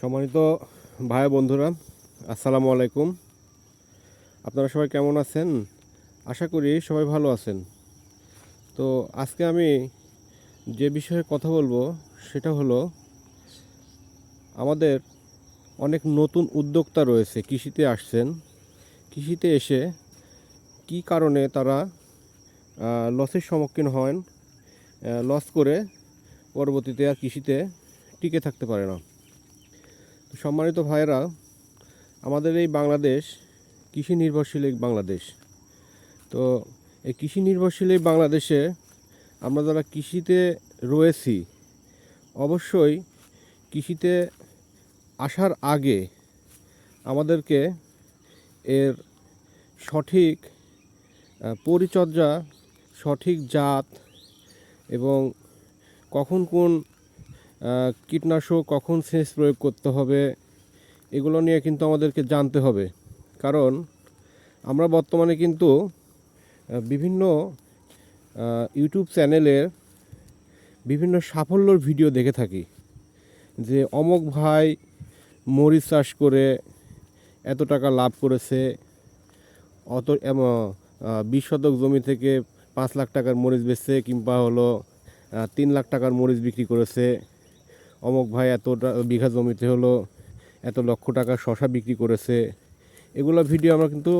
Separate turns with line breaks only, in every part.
সম্মানিত ভাই বন্ধুরা, আসসালামু আলাইকুম। আপনারা সবাই কেমন আছেন? আশা করি সবাই ভালো আছেন। তো আজকে আমি যে বিষয়ে কথা বলব সেটা হলো, আমাদের অনেক নতুন উদ্যোক্তা রয়েছে, কৃষিতে আসছেন। কৃষিতে এসে কি কারণে তারা লসের সম্মুখীন হন লস করে পরবর্তীতে আর কৃষিতে টিকে থাকতে পারে না। সম্মানিত ভাইয়েরা, আমাদের এই বাংলাদেশ কৃষি নির্ভরশীল এই বাংলাদেশ। তো এই কৃষি নির্ভরশীল এই বাংলাদেশে আমরা যারা কৃষিতে রয়েছি, অবশ্যই কৃষিতে আসার আগে আমাদেরকে এর সঠিক পরিচর্যা, সঠিক জাত এবং কখন কোন কীটনাশক কখন সেচ প্রয়োগ করতে হবে, এগুলো নিয়ে কিন্তু আমাদেরকে জানতে হবে। কারণ আমরা বর্তমানে কিন্তু বিভিন্ন ইউটিউব চ্যানেলের বিভিন্ন সাফল্যর ভিডিও দেখে থাকি। যে অমক ভাই মরিচ চাষ করে এত টাকা লাভ করেছে, অত বিশ শতক জমি থেকে পাঁচ লাখ টাকার মরিচ বেচছে, কিংবা হলো তিন লাখ টাকার মরিচ বিক্রি করেছে। অমক ভাই এতটা বিঘা জমিতে হলো, এত লক্ষ টাকা শশা বিক্রি করেছে। এগুলো ভিডিও আমরা কিন্তু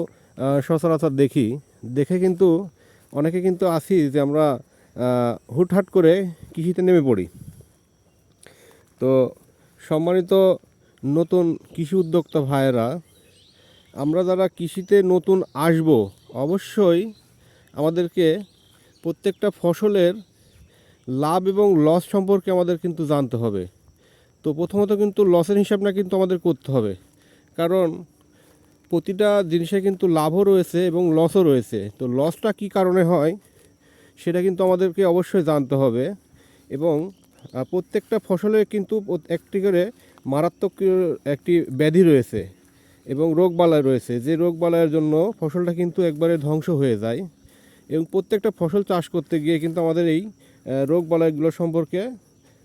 সচরাচর দেখি। দেখে কিন্তু অনেকে কিন্তু আছি যে আমরা হুটহাট করে কৃষিতে নেমে পড়ি। তো সম্মানিত নতুন কৃষি উদ্যোক্তা ভাইয়েরা, আমরা যারা কৃষিতে নতুন আসব, অবশ্যই আমাদেরকে প্রত্যেকটা ফসলের লাভ এবং লস সম্পর্কে আমাদের কিন্তু জানতে হবে। তো প্রথমত কিন্তু লসের হিসাবটা কিন্তু আমাদের করতে হবে। কারণ প্রতিটা জিনিসে কিন্তু লাভও রয়েছে এবং লসও রয়েছে। তো লসটা কী কারণে হয়, সেটা কিন্তু আমাদেরকে অবশ্যই জানতে হবে এবং প্রত্যেকটা ফসলে কিন্তু একটি করে মারাত্মক একটি ব্যাধি রয়েছে এবং রোগবালাই রয়েছে। যে রোগবালাইয়ের জন্য ফসলটা কিন্তু একবারে ধ্বংস হয়ে যায় এবং প্রত্যেকটা ফসল চাষ করতে গিয়ে কিন্তু আমাদের এই আহ, রোগবালাইগুলো সম্পর্কে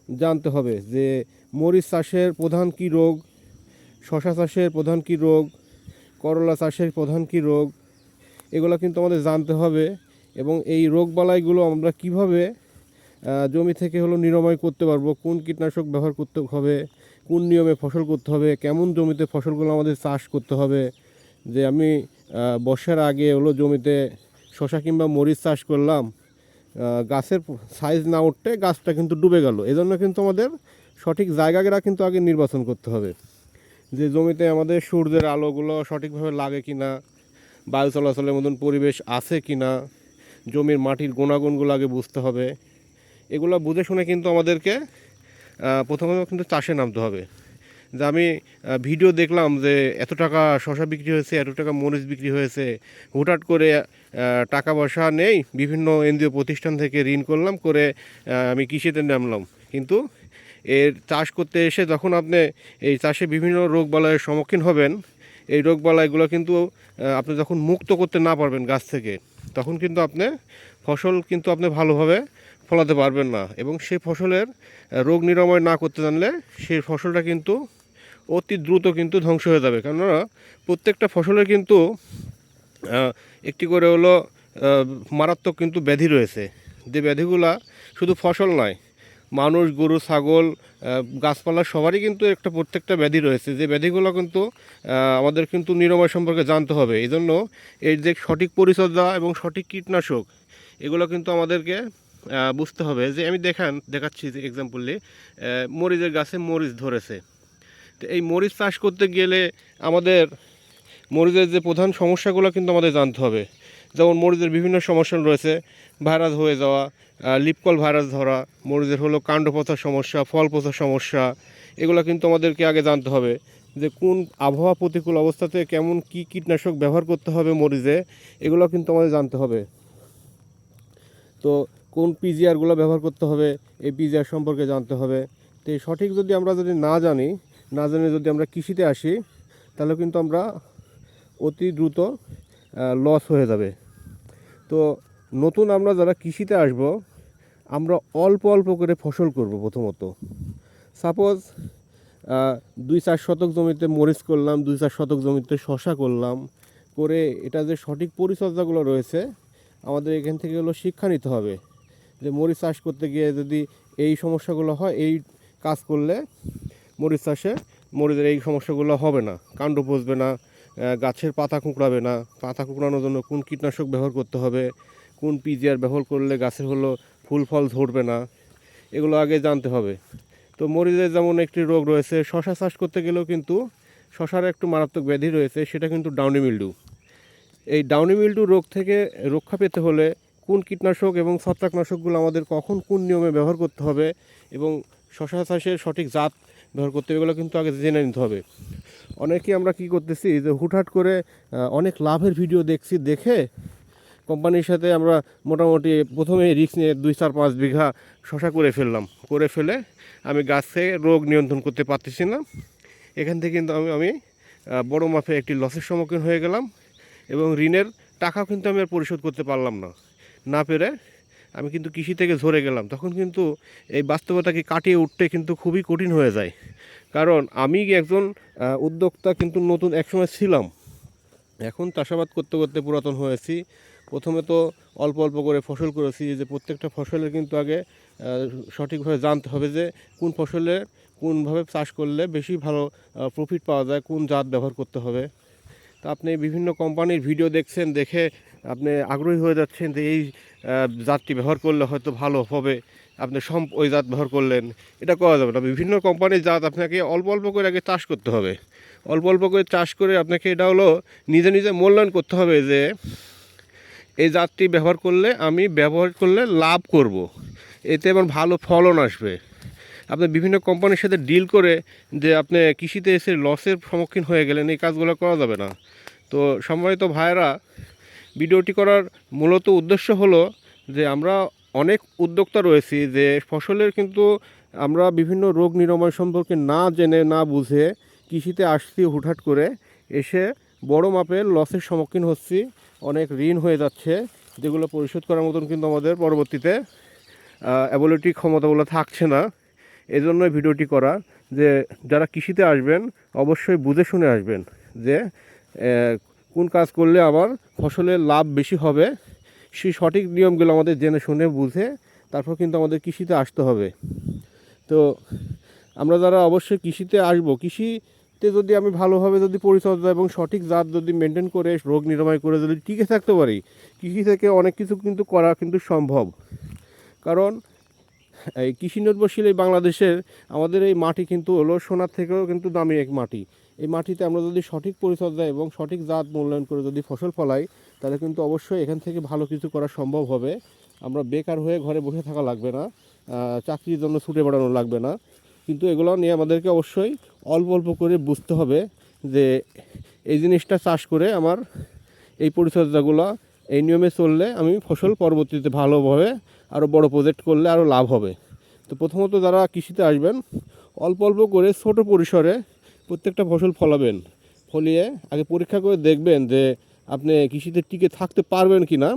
জানতে হবে যে মরিচ চাষের প্রধান কী রোগ শশা চাষের প্রধান কী রোগ করলা চাষের প্রধান কী রোগ এগুলো কিন্তু আমাদের জানতে হবে এবং এই রোগবালাইগুলো আমরা কীভাবে জমি থেকে হলো নিরাময় করতে পারব কোন কীটনাশক ব্যবহার করতে হবে কোন নিয়মে ফসল করতে হবে কেমন জমিতে ফসলগুলো আমাদের চাষ করতে হবে যে আমি বর্ষার আগে হলো জমিতে শশা কিংবা মরিচ চাষ করলাম গাছের সাইজ না উঠতে গাছটা কিন্তু ডুবে গেল। এজন্য কিন্তু আমাদের সঠিক জায়গাটা কিন্তু আগে নির্বাচন করতে হবে। যে জমিতে আমাদের সূর্যের আলোগুলো সঠিকভাবে লাগে কি না বায়ু চলাচলের মতন পরিবেশ আছে কি না জমির মাটির গুণাগুণগুলো আগে বুঝতে হবে। এগুলো বুঝে শুনে কিন্তু আমাদেরকে প্রথমে কিন্তু চাষে নামতে হবে। যে আমি ভিডিও দেখলাম যে এত টাকা শশা বিক্রি হয়েছে, এত টাকা মরিচ বিক্রি হয়েছে। হুটহাট করে টাকা পয়সা নেই, বিভিন্ন এনজিও প্রতিষ্ঠান থেকে ঋণ করলাম, করে আমি কৃষিতে নামলাম। কিন্তু এর চাষ করতে এসে যখন আপনি এই চাষে বিভিন্ন রোগবালাইয়ের সম্মুখীন হবেন, এই রোগবালাইগুলো কিন্তু আপনি যখন মুক্ত করতে না পারবেন গাছ থেকে, তখন কিন্তু আপনি ফসল কিন্তু আপনি ভালোভাবে ফলাতে পারবেন না। এবং সেই ফসলের রোগ নিরাময় না করতে জানলে সেই ফসলটা কিন্তু অতি দ্রুত কিন্তু ধ্বংস হয়ে যাবে। কেননা প্রত্যেকটা ফসলের কিন্তু একটি করে হলো মারাত্মক কিন্তু ব্যাধি রয়েছে। যে ব্যাধিগুলা শুধু ফসল নয়, মানুষ, গরু, ছাগল গাছপালা সবারই কিন্তু একটা প্রত্যেকটা ব্যাধি রয়েছে। যে ব্যাধিগুলো কিন্তু আমাদের কিন্তু নিরাময় সম্পর্কে জানতে হবে। এই জন্য এর যে সঠিক পরিচর্যা এবং সঠিক কীটনাশক, এগুলো কিন্তু আমাদেরকে বুঝতে হবে। যে আমি দেখান, দেখাচ্ছি যে এক্সাম্পলি মরিচের গাছে মরিচ ধরেছে। তো এই মরিচ চাষ করতে গেলে আমাদের মরিচের যে প্রধান সমস্যাগুলো কিন্তু আমাদের জানতে হবে। যেমন মরিচের বিভিন্ন সমস্যা রয়েছে, ভাইরাস হয়ে যাওয়া লিপকল ভাইরাস ধরা, মরিচের হলো কাণ্ড পচার সমস্যা ফল পচার সমস্যা, এগুলো কিন্তু আমাদেরকে আগে জানতে হবে যে কোন আবহাওয়া প্রতিকূল অবস্থাতে কেমন কি কীটনাশক ব্যবহার করতে হবে মরিচে, এগুলো কিন্তু আমাদের জানতে হবে। তো কোন পিজিআরগুলো ব্যবহার করতে হবে, এই পিজিআর সম্পর্কে জানতে হবে। তো সঠিক যদি আমরা যদি না জানি না জেনে যদি আমরা কৃষিতে আসি, তাহলে কিন্তু আমরা অতি দ্রুত লস হয়ে যাবে। তো নতুন আমরা যারা কৃষিতে আসব, আমরা অল্প অল্প করে ফসল করব প্রথমত। সাপোজ দুই চার শতক জমিতে মরিচ করলাম, দুই চার শতক জমিতে শশা করলাম, করে এটা যে সঠিক পরিচর্যাগুলো রয়েছে, আমাদের এখান থেকে হলো শিক্ষা নিতে হবে। যে মরিচ চাষ করতে গিয়ে যদি এই সমস্যাগুলো হয়, এই কাজ করলে মরিচ চাষে মরিচের এই সমস্যাগুলো হবে না। কাণ্ড পচবে না গাছের পাতা কুঁকড়াবে না। পাতা কুঁকড়ানোর জন্য কোন কীটনাশক ব্যবহার করতে হবে? কোন পিজিআর ব্যবহার করলে গাছের হলো ফুল ফল ধরবে না? এগুলো আগে জানতে হবে। তো মরিচের যেমন একটি রোগ রয়েছে, শশা চাষ করতে গেলেও কিন্তু শশার একটু মারাত্মক ব্যাধি রয়েছে, সেটা কিন্তু ডাউনি মিল্ডু। এই ডাউনি মিল্ডু রোগ থেকে রক্ষা পেতে হলে কোন কীটনাশক এবং ছত্রাকনাশকগুলো আমাদের কখন কোন নিয়মে ব্যবহার করতে হবে এবং শশা চাষের সঠিক জাত ব্যবহার করতে হবে এগুলো কিন্তু আগে জেনে নিতে হবে। অনেকেই আমরা কি করতেছি যে হুটহাট করে অনেক লাভের ভিডিও দেখছি, দেখে কোম্পানির সাথে আমরা মোটামুটি প্রথমে রিস্ক নিয়ে দুই চার পাঁচ বিঘা শশা করে ফেললাম। করে ফেলে আমি গাছে রোগ নিয়ন্ত্রণ করতে পারতেছি না। এখান থেকে কিন্তু আমি আমি বড় মাপে একটি লসের সম্মুখীন হয়ে গেলাম এবং ঋণের টাকাও কিন্তু আমি আর পরিশোধ করতে পারলাম না। না পেরে আমি কিন্তু কৃষি থেকে ঝরে গেলাম। তখন কিন্তু এই বাস্তবতাকে কাটিয়ে উঠতে কিন্তু খুবই কঠিন হয়ে যায়। কারণ আমি একজন উদ্যোক্তা কিন্তু নতুন একসময় ছিলাম। এখন চাষাবাদ করতে করতে পুরাতন হয়েছি প্রথমে তো অল্প অল্প করে ফসল করেছি যে প্রত্যেকটা ফসলের কিন্তু আগে সঠিকভাবে জানতে হবে যে কোন ফসলে কোনভাবে চাষ করলে বেশি ভালো প্রফিট পাওয়া যায়, কোন জাত ব্যবহার করতে হবে। তা আপনি বিভিন্ন কোম্পানির ভিডিও দেখছেন, দেখে আপনি আগ্রহী হয়ে যাচ্ছেন যে এই জাতটি ব্যবহার করলে হয়তো ভালো হবে। আপনি সম, ওই জাত ব্যবহার করলেন, এটা করা যাবে না। বিভিন্ন কোম্পানির জাত আপনাকে অল্প অল্প করে আগে চাষ করতে হবে। অল্প অল্প করে চাষ করে আপনাকে এটা হলো নিজে নিজে মূল্যায়ন করতে হবে যে এই জাতটি ব্যবহার করলে আমি ব্যবহার করলে লাভ করব। এতে আমার ভালো ফলন আসবে। আপনি বিভিন্ন কোম্পানির সাথে ডিল করে যে আপনি কৃষিতে এসে লসের সম্মুখীন হয়ে গেলেন, এই কাজগুলো করা যাবে না। তো সম্মানিত ভাইয়েরা ভিডিওটি করার মূলত উদ্দেশ্য হলো যে আমরা অনেক উদ্যোক্তা রয়েছি যে ফসলের কিন্তু আমরা বিভিন্ন রোগ নিরাময় সম্পর্কে না জেনে, না বুঝে কৃষিতে আসছি হুটহাট করে, এসে বড় মাপের লসের সম্মুখীন হচ্ছি। অনেক ঋণ হয়ে যাচ্ছে, যেগুলো পরিশোধ করার মতন কিন্তু আমাদের পরবর্তীতে অ্যাবিলিটি ক্ষমতাগুলো থাকছে না। এই জন্য ভিডিওটি করা যে যারা কৃষিতে আসবেন, অবশ্যই বুঝে শুনে আসবেন যে কোন কাজ করলে আমার ফসলের লাভ বেশি হবে, সেই সঠিক নিয়মগুলো আমাদের জেনে শুনে বুঝে তারপর কিন্তু আমাদের কৃষিতে আসতে হবে। তো আমরা যারা অবশ্যই কৃষিতে আসব, কৃষিতে যদি আমি ভালোভাবে যদি পরিচর্যা এবং সঠিক জাত যদি মেনটেন করে, রোগ নিরাময় করে যদি টিকে থাকতে পারি, কৃষি থেকে অনেক কিছু কিন্তু করা কিন্তু সম্ভব। কারণ এই কৃষি নির্ভরশীল এই বাংলাদেশের আমাদের এই মাটি কিন্তু হলো সোনার থেকেও কিন্তু দামি এক মাটি। এই মাটিতে আমরা যদি সঠিক পরিচর্যা এবং সঠিক জাত মূল্যায়ন করে যদি ফসল ফলাই, তাহলে কিন্তু অবশ্যই এখান থেকে ভালো কিছু করা সম্ভব হবে। আমরা বেকার হয়ে ঘরে বসে থাকা লাগবে না চাকরির জন্য ছুটে বেড়ানো লাগবে না। কিন্তু এগুলো নিয়ে আমাদেরকে অবশ্যই অল্প অল্প করে বুঝতে হবে যে এই জিনিসটা চাষ করে আমার এই পরিচর্যাগুলো এই নিয়মে চললে আমি ফসল পরবর্তীতে ভালোভাবে আরও বড় প্রজেক্ট করলে আরও লাভ হবে। তো প্রথমত যারা কৃষিতে আসবেন, অল্প অল্প করে ছোট পরিসরে প্রত্যেকটা ফসল ফলাবেন, ফলিয়ে আগে পরীক্ষা করে দেখবেন যে আপনি কৃষিতে টিকে থাকতে পারবেন কি না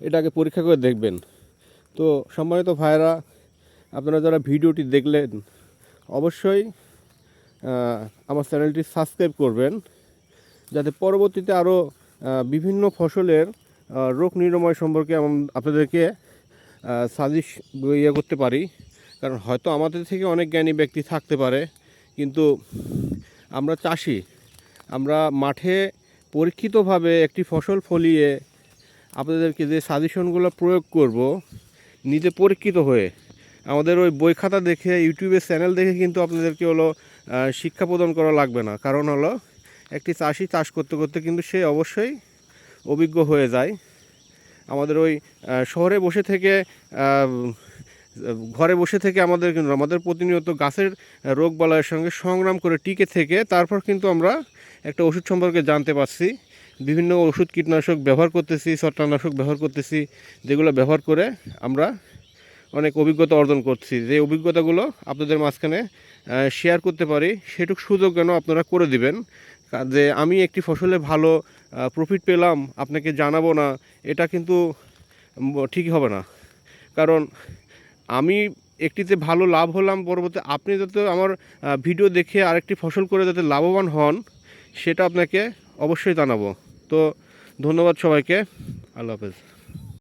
এটা আগে পরীক্ষা করে দেখবেন। তো সম্মানিত ভাইরা আপনারা যারা ভিডিওটি দেখলেন, অবশ্যই আমার চ্যানেলটি সাবস্ক্রাইব করবেন, যাতে পরবর্তীতে আরও বিভিন্ন ফসলের রোগ নিরাময় সম্পর্কে আপনাদেরকে সাজেস্ট ইয়ে করতে পারি। কারণ হয়তো আমাদের থেকে অনেক জ্ঞানী ব্যক্তি থাকতে পারে কিন্তু আমরা চাষি, আমরা মাঠে পরীক্ষিতভাবে একটি ফসল ফলিয়ে আপনাদেরকে যে সাজেশনগুলো প্রয়োগ করব, নিজে পরীক্ষিত হয়ে, আমাদের ওই বই খাতা দেখে, ইউটিউবের চ্যানেল দেখে কিন্তু আপনাদেরকে হলো শিক্ষা প্রদান করা লাগবে না। কারণ হলো, একটি চাষি চাষ করতে করতে কিন্তু সে অবশ্যই অভিজ্ঞ হয়ে যায়। আমাদের ওই শহরে বসে থেকে ঘরে বসে থেকে আমাদের কিন্তু, আমাদের প্রতিনিয়ত গাছের রোগ বালাইয়ের সঙ্গে সংগ্রাম করে টিকে থেকে তারপর কিন্তু আমরা একটা ওষুধ সম্পর্কে জানতে পারছি। বিভিন্ন ওষুধ কীটনাশক ব্যবহার করতেছি, ছত্রাকনাশক ব্যবহার করতেছি, যেগুলো ব্যবহার করে আমরা অনেক অভিজ্ঞতা অর্জন করছি। যে অভিজ্ঞতাগুলো আপনাদের মাঝখানে শেয়ার করতে পারি, সেটুক সুযোগ যেন আপনারা করে দিবেন। যে আমি একটি ফসলে ভালো প্রফিট পেলাম, আপনাকে জানাব না, এটা কিন্তু ঠিক হবে না। কারণ আমি একটিতে ভালো লাভ হলাম পরবর্তী, আপনি যাতে আমার ভিডিও দেখে আরেকটি ফসল করে যাতে লাভবান হন, সেটা আপনাকে অবশ্যই জানাব। তো ধন্যবাদ সবাইকে। আল্লাহ হাফেজ।